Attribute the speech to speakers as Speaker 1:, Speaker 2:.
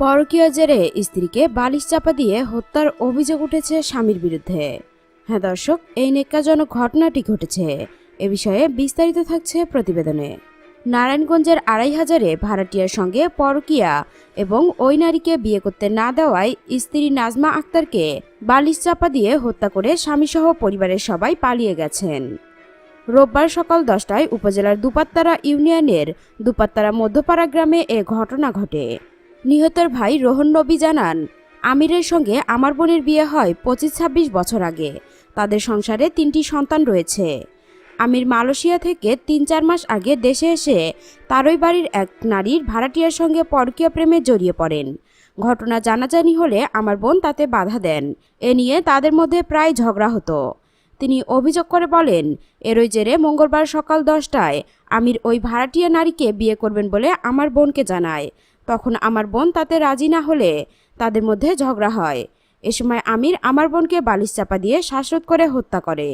Speaker 1: পরকীয় জেরে স্ত্রীকে বালিশ চাপা দিয়ে হত্যার অভিযোগ উঠেছে স্বামীর বিরুদ্ধে। হ্যাঁ দর্শক, এই নেকাজনক ঘটনাটি ঘটেছে। এ বিষয়ে বিস্তারিত থাকছে প্রতিবেদনে। নারায়ণগঞ্জের আড়াই হাজারে ভাড়াটিয়ার সঙ্গে পরকিয়া এবং ওই নারীকে বিয়ে করতে না দেওয়ায় স্ত্রী নাজমা আক্তারকে বালিশ চাপা দিয়ে হত্যা করে স্বামীসহ পরিবারের সবাই পালিয়ে গেছেন। রোববার সকাল দশটায় উপজেলার দুপাত্তারা ইউনিয়নের দুপাত্তারা মধ্যপাড়া গ্রামে এ ঘটনা ঘটে। নিহতের ভাই রোহন নবী জানান, আমিরের সঙ্গে আমার বোনের বিয়ে হয় পঁচিশ ছাব্বিশ বছর আগে। তাদের সংসারে তিনটি সন্তান রয়েছে। আমির মালয়েশিয়া থেকে তিন চার মাস আগে দেশে এসে তারই বাড়ির এক নারীর ভাড়াটিয়ার সঙ্গে পরকীয় প্রেমে জড়িয়ে পড়েন। ঘটনা জানাজানি হলে আমার বোন তাতে বাধা দেন। এ নিয়ে তাদের মধ্যে প্রায় ঝগড়া হতো। তিনি অভিযোগ করে বলেন, এরই জেরে মঙ্গলবার সকাল দশটায় আমির ওই ভাড়াটিয়া নারীকে বিয়ে করবেন বলে আমার বোনকে জানায়। তখন আমার বোন তাতে রাজি না হলে তাদের মধ্যে ঝগড়া হয়। এ সময় আমির আমার বোনকে বালিশ চাপা দিয়ে শ্বাসরোধ করে হত্যা করে।